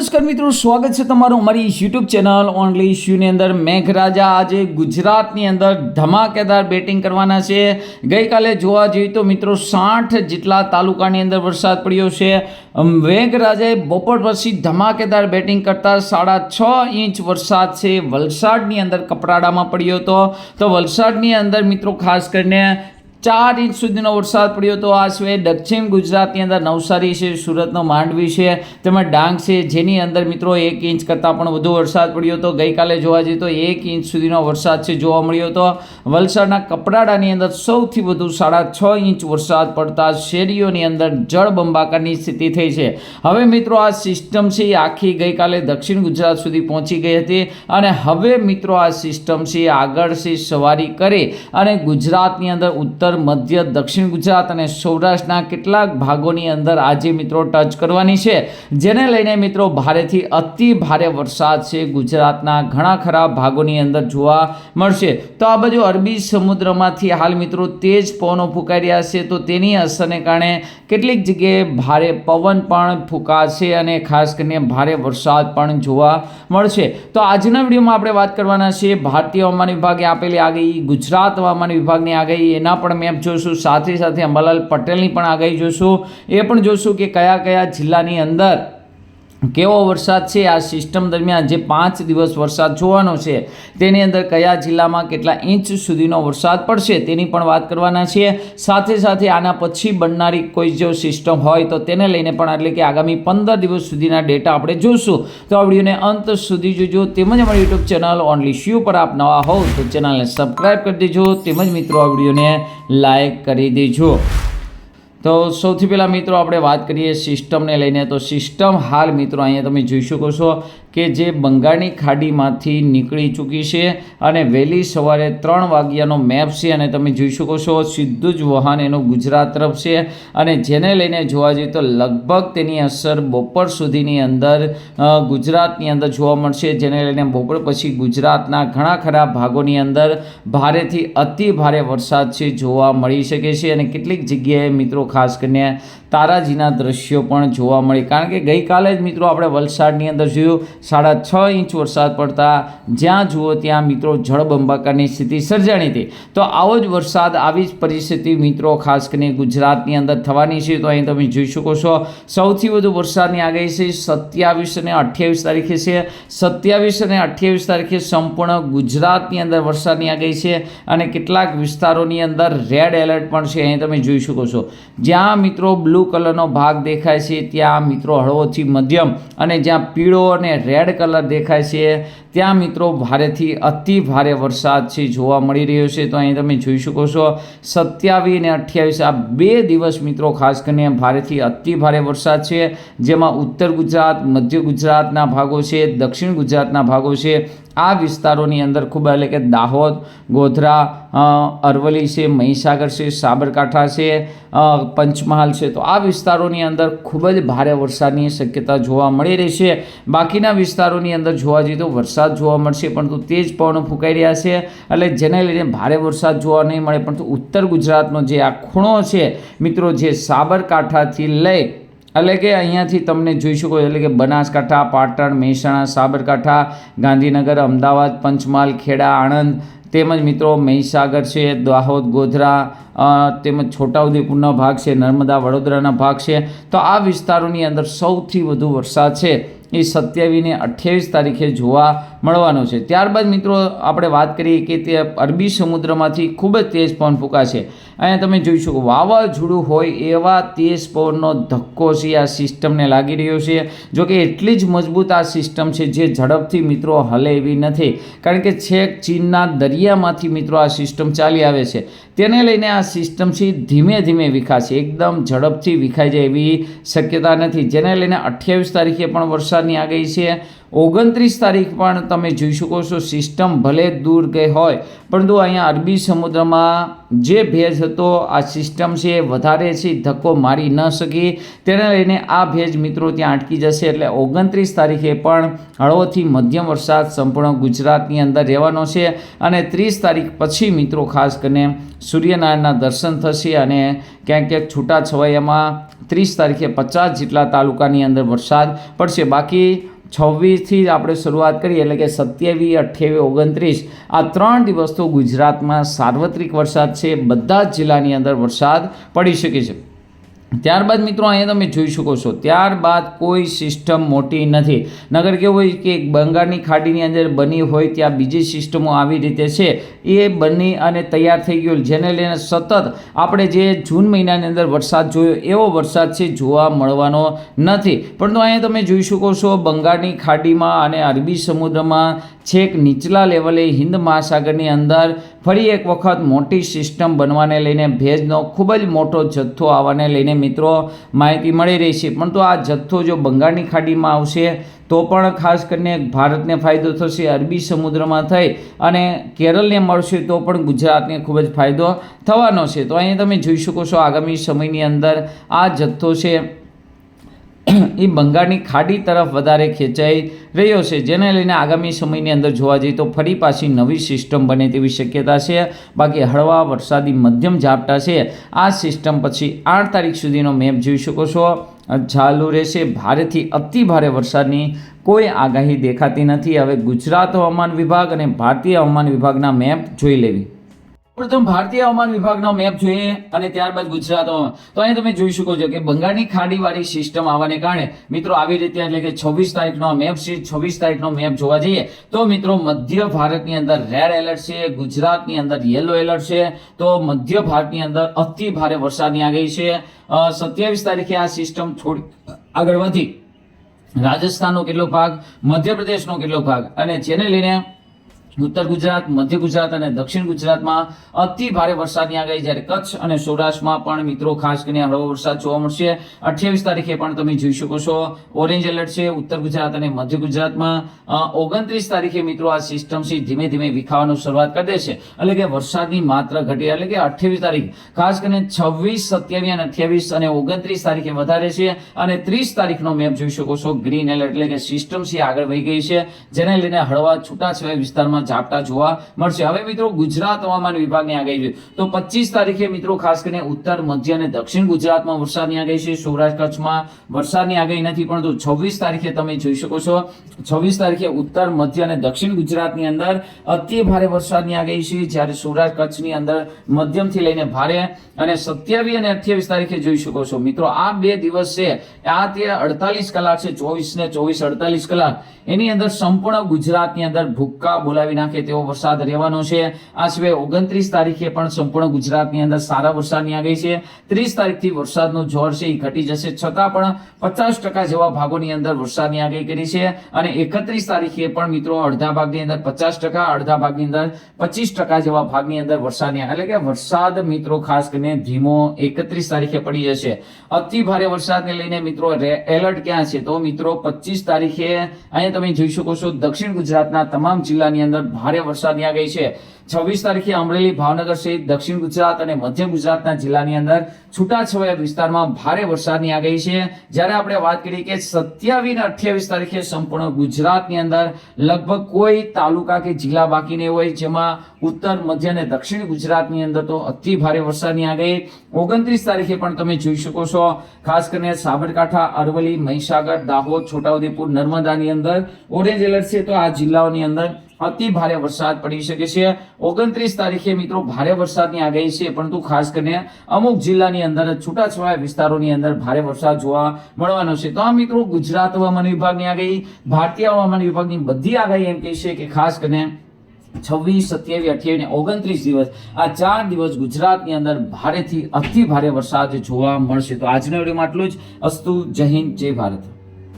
નમસ્કાર મિત્રો, સ્વાગત છે તમારું અમારી યુટ્યુબ ચેનલ ઓનલી શ્યુની અંદર. મેઘરાજા આજે ગુજરાતની અંદર ધમાકેદાર બેટિંગ કરવાના છે. ગઈકાલે જોવા જઈએ તો મિત્રો, સાઠ જેટલા તાલુકાની અંદર વરસાદ પડ્યો છે. મેઘરાજાએ બપોર પછી ધમાકેદાર બેટિંગ કરતા સાડા છ ઇંચ વરસાદ છે. વલસાડની અંદર કપરાડામાં પડ્યો હતો. તો વલસાડની અંદર મિત્રો, ખાસ કરીને ચાર ઇંચ સુધીનો વરસાદ પડ્યો હતો આ સિવાય દક્ષિણ ગુજરાતની અંદર નવસારી છે, સુરતનો માંડવી છે, તેમજ ડાંગ છે. જેની અંદર મિત્રો એક ઇંચ કરતાં પણ વધુ વરસાદ પડ્યો હતો ગઈકાલે જોવા જઈએ તો એક ઇંચ સુધીનો વરસાદ છે જોવા મળ્યો હતો વલસાડના કપરાડાની અંદર સૌથી વધુ સાડા છ ઇંચ વરસાદ પડતા શેરીઓની અંદર જળબંબાકારની સ્થિતિ થઈ છે. હવે મિત્રો આ સિસ્ટમ છે એ આખી ગઈકાલે દક્ષિણ ગુજરાત સુધી પહોંચી ગઈ હતી અને હવે મિત્રો આ સિસ્ટમ છે આગળ છે સવારી કરે અને ગુજરાતની અંદર ઉત્તર મધ્ય, દક્ષિણ ગુજરાત અને સૌરાષ્ટ્રના કેટલાક ભાગોની અંદર આજે મિત્રો ટચ કરવાની છે. જેને લઈને મિત્રો ભારેથી અતિ ભારે વરસાદ છે ગુજરાતના ઘણા ખરા ભાગોની અંદર જોવા મળશે. તો આ બાજુ અરબી સમુદ્રમાંથી હાલ મિત્રો તેજ પવનો ફૂંકાઈ રહ્યા છે. તો તેની અસરને કારણે કેટલીક જગ્યાએ ભારે પવન પણ ફૂંકાશે અને ખાસ કરીને ભારે વરસાદ પણ જોવા મળશે. તો આજના વિડીયોમાં આપણે વાત કરવાના છીએ. ભારતીય હવામાન વિભાગે આપેલી આગાહી, ગુજરાત હવામાન વિભાગની આગાહી, એના પણ મેપ જોશું. સાથે સાથે અંબાલાલ પટેલની પણ આગાહી જોશું. એ પણ જોશું કે કયા કયા જિલ્લાની અંદર કેવો વરસાદ છે? આ સિસ્ટમ દરમિયાન જે પાંચ દિવસ વરસાદ જોવાનો છે, તેની અંદર કયા જિલ્લામાં કેટલા ઇંચ સુધીનો વરસાદ પડશે તેની પણ વાત કરવાના છીએ. સાથે સાથે આના પછી બનનારી કોઈ જો સિસ્ટમ હોય તો તેને લઈને પણ એટલે કે આગામી પંદર દિવસ સુધીના ડેટા આપણે જોઈશું તો આ વિડીયોને અંત સુધી જોજો. તેમજ અમારી યુટ્યુબ ચેનલ ઓનલી શ્યુ પર આપ નવા હોવ તો ચેનલને સબસ્ક્રાઈબ કરી દેજો. તેમજ મિત્રો, આ વિડીયોને લાઇક કરી દેજો. તો સૌથી પહેલાં મિત્રો આપણે વાત કરીએ સિસ્ટમને લઈને. તો સિસ્ટમ હાલ મિત્રો અહીંયા તમે જોઈ શકો છો કે જે બંગાળની ખાડીમાંથી નીકળી ચૂકી છે અને વહેલી સવારે ત્રણ વાગ્યાનો મેપ છે અને તમે જોઈ શકો છો સીધું જ વહાણ એનું ગુજરાત તરફ છે અને જેને લઈને જોવા જઈએ તો લગભગ તેની અસર બપોર સુધીની અંદર ગુજરાતની અંદર જોવા મળશે. જેને લઈને બપોર પછી ગુજરાતના ઘણા ખરા ભાગોની અંદર ભારેથી અતિ ભારે વરસાદ છે જોવા મળી શકે છે અને કેટલીક જગ્યાએ મિત્રો ખાસ કરીને તારાજીના દ્રશ્યો પણ જોવા મળે. કારણ કે ગઈકાલે જ મિત્રો આપણે વલસાડની અંદર જોયું, સાડા છ ઇંચ વરસાદ પડતા જ્યાં જુઓ ત્યાં મિત્રો જળબંબાકારની સ્થિતિ સર્જાણી હતી. તો આવો જ વરસાદ, આવી જ પરિસ્થિતિ મિત્રો ખાસ કરીને ગુજરાતની અંદર થવાની છે. તો અહીં તમે જોઈ શકો છો, સૌથી વધુ વરસાદની આગાહી છે સત્યાવીસ અને અઠ્યાવીસ તારીખે છે. સત્યાવીસ અને અઠ્યાવીસ તારીખે સંપૂર્ણ ગુજરાતની અંદર વરસાદની આગાહી છે અને કેટલાક વિસ્તારોની અંદર રેડ એલર્ટ પણ છે. અહીં તમે જોઈ શકો છો. જ્યાં મિત્રો બ્લુ કલરનો ભાગ દેખાય છે, ત્યાં મિત્રો હળવોથી મધ્યમ અને જ્યાં પીળો અને રેડ કલર દેખાય છે, ત્યાં મિત્રો ભારેથી અતિ ભારે વરસાદ છે, જોવા મળી રહ્યો છે. તો અહીં તમે જોઈ શકો છો, સત્યાવીસ અને અઠ્યાવીસ આ બે દિવસ મિત્રો ખાસ કરીને ભારેથી અતિ ભારે વરસાદ છે, જેમાં ઉત્તર ગુજરાત, મધ્ય ગુજરાતના ભાગો છે, દક્ષિણ ગુજરાતના ભાગો છે આ વિસ્તારોની અંદર ખૂબ એટલે કે દાહોદ, ગોધરા અરવલી છે, મહીસાગર છે, સાબરકાંઠા છે પંચમહાલ છે. તો આ વિસ્તારોની અંદર ખૂબ જ ભારે વરસાદની શક્યતા જોવા મળી રહી છે. બાકીના વિસ્તારોની અંદર જોવા જઈએ તો વરસાદ જોવા મળશે, પરંતુ તેજ પવનો ફૂંકાઈ રહ્યા છે. એટલે જેને લઈને ભારે વરસાદ જોવા નહીં મળે, પરંતુ ઉત્તર ગુજરાતનો જે આ ખૂણો છે, મિત્રો, જે સાબરકાંઠાથી લઈ એટલે કે અહીંયાથી તમને જોઈ શકો, એટલે કે બનાસકાંઠા, પાટણ, મહેસાણા, સાબરકાંઠા, ગાંધીનગર, અમદાવાદ, પંચમહાલ, ખેડા, આણંદ, તેમજ મિત્રો મહીસાગર છે, દાહોદ, ગોધરા તેમજ છોટાઉદેપુરનો ભાગ છે, નર્મદા, વડોદરાના ભાગ છે. તો આ વિસ્તારોની અંદર સૌથી વધુ વરસાદ છે. એ સત્યાવીસને અઠ્યાવીસ તારીખે જોવા મળવાનો છે. ત્યારબાદ મિત્રો, આપણે વાત કરીએ કે તે અરબી સમુદ્રમાંથી ખૂબ જ તેજ પવન ફૂંકાશે. અહીંયા તમે જોઈ શકો, વાવાઝોડું હોય એવા તેજ પવનનો ધક્કો છે આ સિસ્ટમને લાગી રહ્યો છે. જો કે એટલી જ મજબૂત આ સિસ્ટમ છે જે ઝડપથી મિત્રો હલે એવી નથી. કારણ કે છેક ચીનના દરિયામાંથી મિત્રો આ સિસ્ટમ ચાલી આવે છે. તેને લઈને આ સિસ્ટમ છે ધીમે ધીમે વિકાસે. એકદમ ઝડપથી વિખાઈ જાય એવી શક્યતા નથી. જેને લઈને અઠ્યાવીસ તારીખે પણ વરસાદની આગાહી છે. ઓગણત્રીસ તારીખ પણ તમે જોઈ શકો છો, સિસ્ટમ ભલે દૂર ગઈ હોય, પરંતુ અહીંયા અરબી સમુદ્રમાં જે ભેજ હતો, આ સિસ્ટમ છે એ વધારે છે, ધક્કો મારી ન શકી. તેને લઈને આ ભેજ મિત્રો ત્યાં અટકી જશે, એટલે ઓગણત્રીસ તારીખે પણ હળવોથી મધ્યમ વરસાદ સંપૂર્ણ ગુજરાતની અંદર રહેવાનો છે અને ત્રીસ તારીખ પછી મિત્રો ખાસ કરીને સૂર્યનારાયણના દર્શન થશે અને ક્યાંક ક્યાંક છૂટા છવાયામાં ત્રીસ તારીખે પચાસ જેટલા તાલુકાની અંદર વરસાદ પડશે. બાકી છવ્વીસથી આપણે શરૂઆત કરીએ, એટલે કે સત્યાવીસ, અઠ્યાવીસ, ઓગણત્રીસ. આ ત્રણ દિવસ તો ગુજરાતમાં સાર્વત્રિક વરસાદ છે, બધા જ જિલ્લાની અંદર વરસાદ પડી શકે છે. ત્યારબાદ મિત્રો અહીંયા તમે જોઈ શકો છો, ત્યારબાદ કોઈ સિસ્ટમ મોટી નથી. નગર કેવું હોય કે બંગાળની ખાડીની અંદર બની હોય ત્યાં બીજી સિસ્ટમો આવી રીતે છે. એ બની અને તૈયાર થઈ ગયું, જેને લઈને સતત આપણે જે જૂન મહિનાની અંદર વરસાદ જોયો, એવો વરસાદ છે જોવા મળવાનો નથી. પરંતુ અહીંયા તમે જોઈ શકો છો, બંગાળની ખાડીમાં અને અરબી સમુદ્રમાં છેક નીચલા લેવલે હિન્દ મહાસાગરની અંદર ફરી એક વખત મોટી સિસ્ટમ બનવાને લઈને ભેજનો ખૂબ જ મોટો જથ્થો આવવાને લઈને મિત્રો માહિતી મળી રહી છે. પરંતુ આ જથ્થો જો બંગાળની ખાડીમાં આવશે, તો પણ ખાસ કરીને ભારતને ફાયદો થશે, અરબી સમુદ્રમાં થઈ અને કેરળને મળશે, તો પણ ગુજરાતને ખૂબ જ ફાયદો થવાનો છે. તો અહીં તમે જોઈ શકો છો આગામી સમયની અંદર આ જથ્થો છે એ બંગાળની ખાડી તરફ વધારે ખેંચાઈ રહ્યો છે. જેને લઈને આગામી સમયની અંદર જોવા જઈએ તો ફરી પાછી નવી સિસ્ટમ બને તેવી શક્યતા છે. બાકી હળવા વરસાદી મધ્યમ ઝાપટા છે. આ સિસ્ટમ પછી આઠ તારીખ સુધીનો મેપ જોઈ શકો છો. ચાલુ રહેશે. ભારેથી અતિ ભારે વરસાદની કોઈ આગાહી દેખાતી નથી. હવે ગુજરાત હવામાન વિભાગ અને ભારતીય હવામાન વિભાગના મેપ જોઈ લેવી. પ્રથમ ભારતીય હવામાન વિભાગનો મેપ જોઈએ અને ત્યારબાદ ગુજરાતનો. તો અહીં તમે જોઈ શકો છો કે બંગાળની ખાડીવાળી સિસ્ટમ આવવાને કારણે મિત્રો આવી રીતે એટલે કે છવ્વીસ તારીખનો મેપ છે, છવ્વીસ તારીખનો મેપ જોવા જઈએ તો મિત્રો મધ્ય ભારતની અંદર રેડ એલર્ટ છે, ગુજરાતની અંદર યલો એલર્ટ છે, તો મધ્ય ભારતની અંદર અતિ ભારે વરસાદની આગાહી છે. સત્યાવીસ તારીખે આ સિસ્ટમ થોડી આગળ વધી. રાજસ્થાનનો કેટલો ભાગ, મધ્યપ્રદેશનો કેટલો ભાગ. અને જેને લઈને ઉત્તર ગુજરાત, મધ્ય ગુજરાત અને દક્ષિણ ગુજરાતમાં અતિ ભારે વરસાદની આગાહી. જ્યારે કચ્છ અને સૌરાષ્ટ્રમાં પણ મિત્રો, ખાસ કરીને હળવો વરસાદ જોવા મળશે. અઠ્યાવીસ તારીખે પણ તમે જોઈ શકો છો. ઓરેન્જ એલર્ટ છે ઉત્તર ગુજરાત અને મધ્ય ગુજરાતમાં. ઓગણત્રીસ તારીખે મિત્રો આ સિસ્ટમથી ધીમે ધીમે વિખાવાનું શરૂઆત કરી દેશે. એટલે કે વરસાદની માત્રા ઘટી એટલે કે અઠ્યાવીસ તારીખ, ખાસ કરીને છવ્વીસ, સત્યાવીસ અને અઠ્યાવીસ અને ઓગણત્રીસ તારીખે વધારે છે. અને ત્રીસ તારીખનો મેપ જોઈ શકો છો, ગ્રીન એલર્ટ. એટલે કે સિસ્ટમ છે, આગળ વહી ગઈ છે. જેને લઈને હળવા છૂટાછવાયા વિસ્તારમાં ઝાપટા જોવા મળશે. હવે મિત્રો ગુજરાત હવામાન વિભાગની આગાહી જોઈએ તો પચીસ તારીખે મિત્રો ખાસ કરીને ઉત્તર, મધ્ય અને દક્ષિણ ગુજરાતમાં વરસાદની આગાહી છે. સૌરાષ્ટ્ર કચ્છમાં વરસાદની આગાહી નથી, પરંતુ છવ્વીસ તારીખે તમે જોઈ શકો છો. છવ્વીસ તારીખે ઉત્તર, મધ્ય અને દક્ષિણ ગુજરાતની અંદર અતિ ભારે વરસાદની આગાહી છે. જ્યારે સૌરાષ્ટ્ર કચ્છની અંદર મધ્યમથી લઈને ભારે અને સત્યાવીસ અને અઠ્યાવીસ તારીખે જોઈ શકો છો. મિત્રો, આ બે દિવસ છે. આ તે અડતાલીસ કલાક છે. ચોવીસ ને ચોવીસ અડતાલીસ કલાક. એની અંદર સંપૂર્ણ ગુજરાતની અંદર ભૂક્કા બોલાવી નાખે તેવો વરસાદ રહેવાનો છે. આ સિવાય ઓગણત્રીસ તારીખે પણ સંપૂર્ણ ગુજરાતની અંદર સારા વરસાદની આગાહી છે. ત્રીસ તારીખથી વરસાદનું જોર છે, એ ઘટી જશે. છતાં પણ પચાસ ટકા જેવા ભાગોની અંદર વરસાદની આગાહી કરી છે અને એકત્રીસ તારીખે પણ મિત્રો અડધા ભાગની અંદર પચાસ ટકા, અડધા ભાગની અંદર પચીસ ટકા જેવા ભાગની અંદર વરસાદની એટલે કે વરસાદ મિત્રો ખાસ કરીને ધીમો એકત્રીસ તારીખે પડી જશે. અતિ ભારે વરસાદને લઈને મિત્રો એલર્ટ ક્યાં છે? તો મિત્રો પચીસ તારીખે અહીંયા તમે જોઈ શકો છો દક્ષિણ ગુજરાતના તમામ જિલ્લાની અંદર ભારે વરસાદની આગાહી છે. છવ્વીસ તારીખે અમરેલી ભાવનગર સહિત દક્ષિણ ગુજરાત અને મધ્ય ગુજરાતના જિલ્લાની અંદર છૂટાછવાયા વિસ્તારમાં ભારે વરસાદની આગાહી છે. જ્યારે આપણે વાત કરીએ કે સત્યાવીસ અને અઠ્યાવીસ તારીખે સંપૂર્ણ ગુજરાતની અંદર લગભગ કોઈ તાલુકા કે જિલ્લા બાકી નહીં હોય, જેમાં ઉત્તર, મધ્ય અને દક્ષિણ ગુજરાતની અંદર તો અતિ ભારે વરસાદની આગાહી. ઓગણત્રીસ તારીખે પણ તમે જોઈ શકો છો, ખાસ કરીને સાબરકાંઠા, અરવલ્લી, મહીસાગર, દાહોદ, છોટાઉદેપુર, નર્મદાની અંદર. ઓરેન્જ એલર્ટ છે તો આ જિલ્લાઓની અંદર અતિ ભારે વરસાદ પડી શકે છે. ઓગણત્રીસ તારીખે મિત્રો ભારે વરસાદની આગાહી છે, પરંતુ ખાસ કરીને અમુક જિલ્લાની અંદર છૂટાછવાયા વિસ્તારોની અંદર ભારે વરસાદ જોવા મળવાનો છે. તો આ મિત્રો ગુજરાત હવામાન વિભાગની આગાહી, ભારતીય હવામાન વિભાગની બધી આગાહી એમ કહે છે કે ખાસ કરીને છવ્વીસ, સત્યાવીસ, અઠ્યાવીસ ઓગણત્રીસ દિવસ, આ ચાર દિવસ ગુજરાતની અંદર ભારેથી અતિ ભારે વરસાદ જોવા મળશે. તો આજના વિડીયોમાં આટલું જ. અસ્તુ, જય હિન્દ, જય ભારત.